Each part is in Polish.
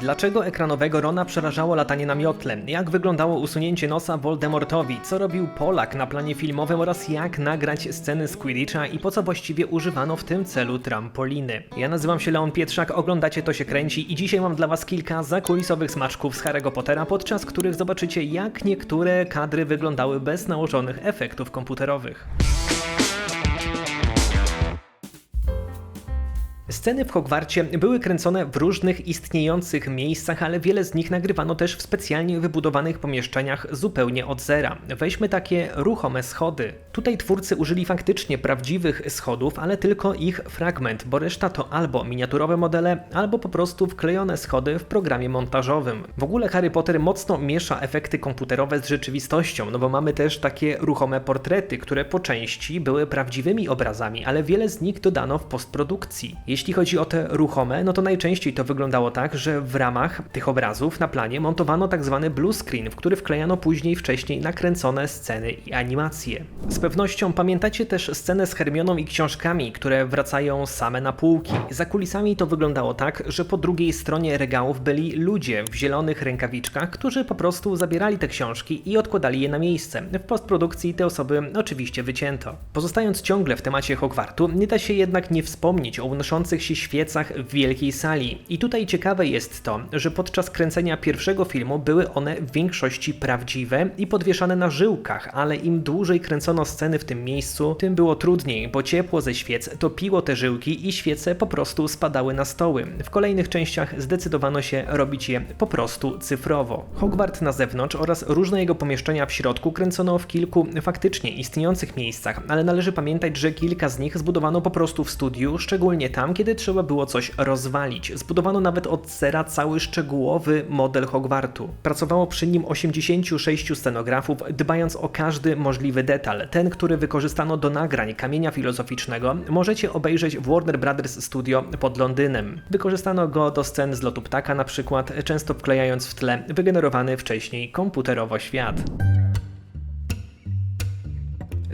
Dlaczego ekranowego Rona przerażało latanie na miotle? Jak wyglądało usunięcie nosa Voldemortowi? Co robił Polak na planie filmowym oraz jak nagrać sceny z i po co właściwie używano w tym celu trampoliny? Ja nazywam się Leon Pietrzak, oglądacie To się kręci i dzisiaj mam dla was kilka zakulisowych smaczków z Harry'ego Pottera, podczas których zobaczycie jak niektóre kadry wyglądały bez nałożonych efektów komputerowych. Sceny w Hogwarcie były kręcone w różnych istniejących miejscach, ale wiele z nich nagrywano też w specjalnie wybudowanych pomieszczeniach zupełnie od zera. Weźmy takie ruchome schody. Tutaj twórcy użyli faktycznie prawdziwych schodów, ale tylko ich fragment, bo reszta to albo miniaturowe modele, albo po prostu wklejone schody w programie montażowym. W ogóle Harry Potter mocno miesza efekty komputerowe z rzeczywistością, no bo mamy też takie ruchome portrety, które po części były prawdziwymi obrazami, ale wiele z nich dodano w postprodukcji. Jeśli chodzi o te ruchome, no to najczęściej to wyglądało tak, że w ramach tych obrazów na planie montowano tak zwany blue screen, w który wklejano później wcześniej nakręcone sceny i animacje. Z pewnością pamiętacie też scenę z Hermioną i książkami, które wracają same na półki. Za kulisami to wyglądało tak, że po drugiej stronie regałów byli ludzie w zielonych rękawiczkach, którzy po prostu zabierali te książki i odkładali je na miejsce. W postprodukcji te osoby oczywiście wycięto. Pozostając ciągle w temacie Hogwartu, nie da się jednak nie wspomnieć o się świecach w wielkiej sali. I tutaj ciekawe jest to, że podczas kręcenia pierwszego filmu były one w większości prawdziwe i podwieszane na żyłkach, ale im dłużej kręcono sceny w tym miejscu, tym było trudniej, bo ciepło ze świec topiło te żyłki i świece po prostu spadały na stoły. W kolejnych częściach zdecydowano się robić je po prostu cyfrowo. Hogwart na zewnątrz oraz różne jego pomieszczenia w środku kręcono w kilku faktycznie istniejących miejscach, ale należy pamiętać, że kilka z nich zbudowano po prostu w studiu, szczególnie tam, kiedy trzeba było coś rozwalić. Zbudowano nawet od zera cały szczegółowy model Hogwartu. Pracowało przy nim 86 scenografów, dbając o każdy możliwy detal. Ten, który wykorzystano do nagrań kamienia filozoficznego, możecie obejrzeć w Warner Brothers Studio pod Londynem. Wykorzystano go do scen z lotu ptaka na przykład, często wklejając w tle wygenerowany wcześniej komputerowo świat.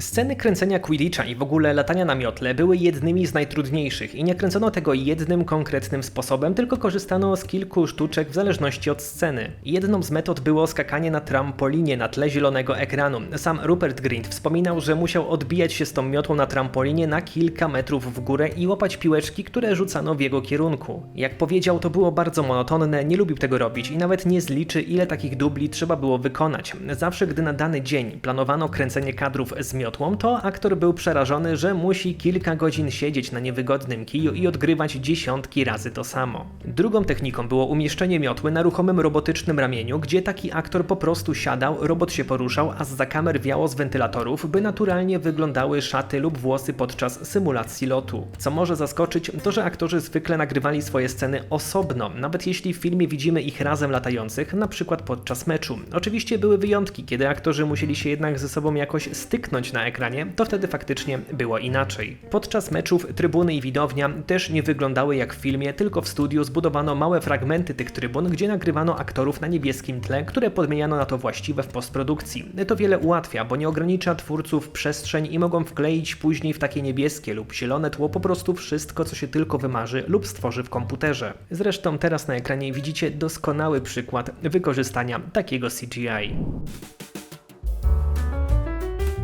Sceny kręcenia Quidditcha i w ogóle latania na miotle były jednymi z najtrudniejszych i nie kręcono tego jednym konkretnym sposobem, tylko korzystano z kilku sztuczek w zależności od sceny. Jedną z metod było skakanie na trampolinie na tle zielonego ekranu. Sam Rupert Grint wspominał, że musiał odbijać się z tą miotłą na trampolinie na kilka metrów w górę i łapać piłeczki, które rzucano w jego kierunku. Jak powiedział, to było bardzo monotonne, nie lubił tego robić i nawet nie zliczy ile takich dubli trzeba było wykonać. Zawsze gdy na dany dzień planowano kręcenie kadrów z miotłą, to aktor był przerażony, że musi kilka godzin siedzieć na niewygodnym kiju i odgrywać dziesiątki razy to samo. Drugą techniką było umieszczenie miotły na ruchomym robotycznym ramieniu, gdzie taki aktor po prostu siadał, robot się poruszał, a za kamer wiało z wentylatorów, by naturalnie wyglądały szaty lub włosy podczas symulacji lotu. Co może zaskoczyć, to że aktorzy zwykle nagrywali swoje sceny osobno, nawet jeśli w filmie widzimy ich razem latających, na przykład podczas meczu. Oczywiście były wyjątki, kiedy aktorzy musieli się jednak ze sobą jakoś styknąć na ekranie, to wtedy faktycznie było inaczej. Podczas meczów trybuny i widownia też nie wyglądały jak w filmie, tylko w studiu zbudowano małe fragmenty tych trybun, gdzie nagrywano aktorów na niebieskim tle, które podmieniano na to właściwe w postprodukcji. To wiele ułatwia, bo nie ogranicza twórców przestrzeń i mogą wkleić później w takie niebieskie lub zielone tło po prostu wszystko, co się tylko wymarzy lub stworzy w komputerze. Zresztą teraz na ekranie widzicie doskonały przykład wykorzystania takiego CGI.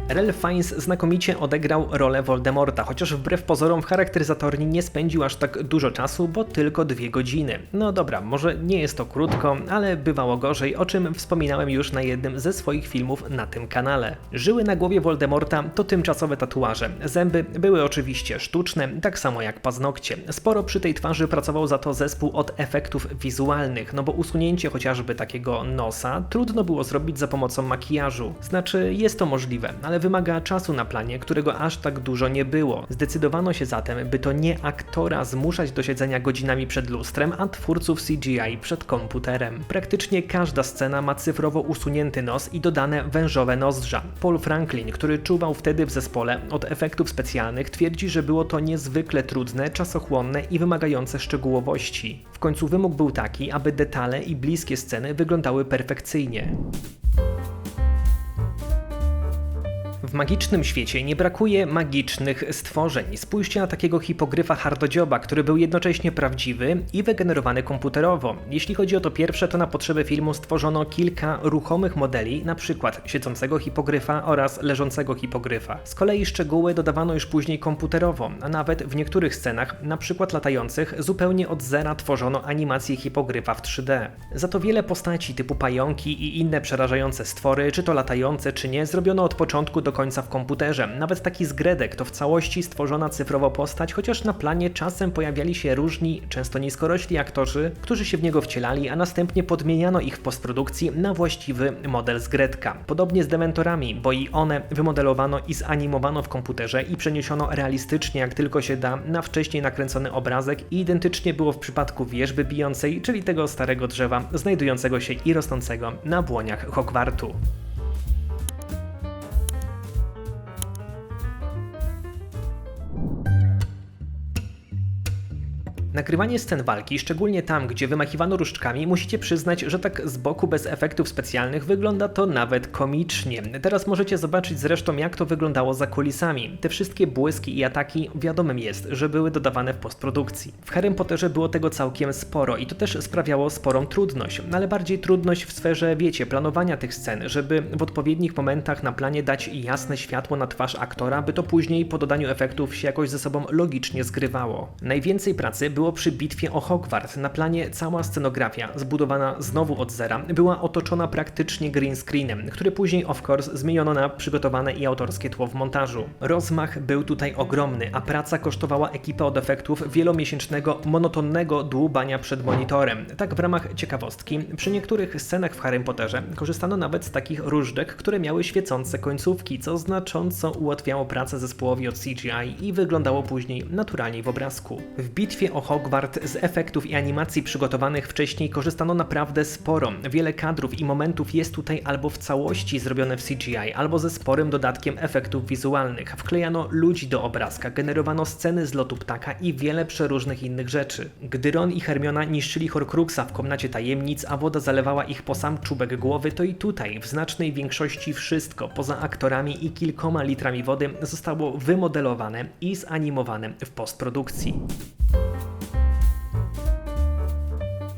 Ralph Fiennes znakomicie odegrał rolę Voldemorta, chociaż wbrew pozorom w charakteryzatorni nie spędził aż tak dużo czasu, bo tylko dwie godziny. No dobra, może nie jest to krótko, ale bywało gorzej, o czym wspominałem już na jednym ze swoich filmów na tym kanale. Żyły na głowie Voldemorta to tymczasowe tatuaże. Zęby były oczywiście sztuczne, tak samo jak paznokcie. Sporo przy tej twarzy pracował za to zespół od efektów wizualnych, no bo usunięcie chociażby takiego nosa trudno było zrobić za pomocą makijażu. Znaczy, jest to możliwe, ale wymaga czasu na planie, którego aż tak dużo nie było. Zdecydowano się zatem, by to nie aktora zmuszać do siedzenia godzinami przed lustrem, a twórców CGI przed komputerem. Praktycznie każda scena ma cyfrowo usunięty nos i dodane wężowe nozdrza. Paul Franklin, który czuwał wtedy w zespole od efektów specjalnych, twierdzi, że było to niezwykle trudne, czasochłonne i wymagające szczegółowości. W końcu wymóg był taki, aby detale i bliskie sceny wyglądały perfekcyjnie. W magicznym świecie nie brakuje magicznych stworzeń. Spójrzcie na takiego hipogryfa hardodzioba, który był jednocześnie prawdziwy i wygenerowany komputerowo. Jeśli chodzi o to pierwsze, to na potrzeby filmu stworzono kilka ruchomych modeli, przykład siedzącego hipogryfa oraz leżącego hipogryfa. Z kolei szczegóły dodawano już później komputerowo, a nawet w niektórych scenach, na przykład latających, zupełnie od zera tworzono animację hipogryfa w 3D. Za to wiele postaci typu pająki i inne przerażające stwory, czy to latające, czy nie, zrobiono od początku do końca w komputerze. Nawet taki zgredek to w całości stworzona cyfrowo postać, chociaż na planie czasem pojawiali się różni, często niskorośli aktorzy, którzy się w niego wcielali, a następnie podmieniano ich w postprodukcji na właściwy model zgredka. Podobnie z Dementorami, bo i one wymodelowano i zanimowano w komputerze i przeniesiono realistycznie jak tylko się da na wcześniej nakręcony obrazek i identycznie było w przypadku wieżby bijącej, czyli tego starego drzewa znajdującego się i rosnącego na błoniach Hogwartu. Nagrywanie scen walki, szczególnie tam, gdzie wymachiwano różdżkami, musicie przyznać, że tak z boku bez efektów specjalnych wygląda to nawet komicznie. Teraz możecie zobaczyć zresztą, jak to wyglądało za kulisami. Te wszystkie błyski i ataki wiadomym jest, że były dodawane w postprodukcji. W Harry Potterze było tego całkiem sporo i to też sprawiało sporą trudność, no ale bardziej trudność w sferze, wiecie, planowania tych scen, żeby w odpowiednich momentach na planie dać jasne światło na twarz aktora, by to później po dodaniu efektów się jakoś ze sobą logicznie zgrywało. Najwięcej pracy było przy bitwie o Hogwart. Na planie cała scenografia, zbudowana znowu od zera, była otoczona praktycznie green screenem, który później of course zmieniono na przygotowane i autorskie tło w montażu. Rozmach był tutaj ogromny, a praca kosztowała ekipę od efektów wielomiesięcznego, monotonnego dłubania przed monitorem. Tak w ramach ciekawostki, przy niektórych scenach w Harry Potterze korzystano nawet z takich różdżek, które miały świecące końcówki, co znacząco ułatwiało pracę zespołowi od CGI i wyglądało później naturalniej w obrazku. W bitwie o Hogwart z efektów i animacji przygotowanych wcześniej korzystano naprawdę sporo. Wiele kadrów i momentów jest tutaj albo w całości zrobione w CGI, albo ze sporym dodatkiem efektów wizualnych. Wklejano ludzi do obrazka, generowano sceny z lotu ptaka i wiele przeróżnych innych rzeczy. Gdy Ron i Hermiona niszczyli Horcruxa w komnacie tajemnic, a woda zalewała ich po sam czubek głowy, to i tutaj w znacznej większości wszystko, poza aktorami i kilkoma litrami wody, zostało wymodelowane i zanimowane w postprodukcji.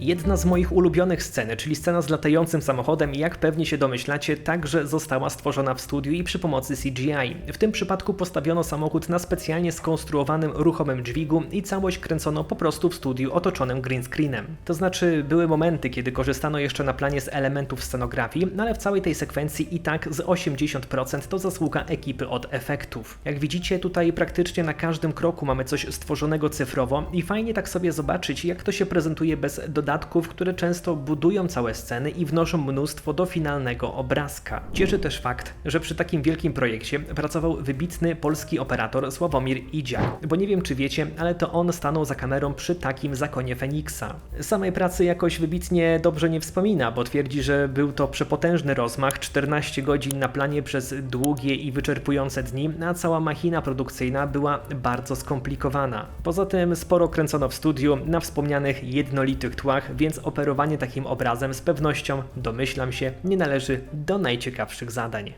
Jedna z moich ulubionych scen, czyli scena z latającym samochodem, jak pewnie się domyślacie, także została stworzona w studiu i przy pomocy CGI. W tym przypadku postawiono samochód na specjalnie skonstruowanym ruchomym dźwigu i całość kręcono po prostu w studiu otoczonym green screenem. To znaczy, były momenty, kiedy korzystano jeszcze na planie z elementów scenografii, no ale w całej tej sekwencji i tak z 80% to zasługa ekipy od efektów. Jak widzicie, tutaj praktycznie na każdym kroku mamy coś stworzonego cyfrowo i fajnie tak sobie zobaczyć, jak to się prezentuje bez dodatków dodatków, które często budują całe sceny i wnoszą mnóstwo do finalnego obrazka. Cieszy też fakt, że przy takim wielkim projekcie pracował wybitny polski operator Sławomir Idziak, bo nie wiem czy wiecie, ale to on stanął za kamerą przy takim zakonie Feniksa. Samej pracy jakoś wybitnie dobrze nie wspomina, bo twierdzi, że był to przepotężny rozmach, 14 godzin na planie przez długie i wyczerpujące dni, a cała machina produkcyjna była bardzo skomplikowana. Poza tym sporo kręcono w studiu na wspomnianych jednolitych tłach, więc operowanie takim obrazem z pewnością, domyślam się, nie należy do najciekawszych zadań.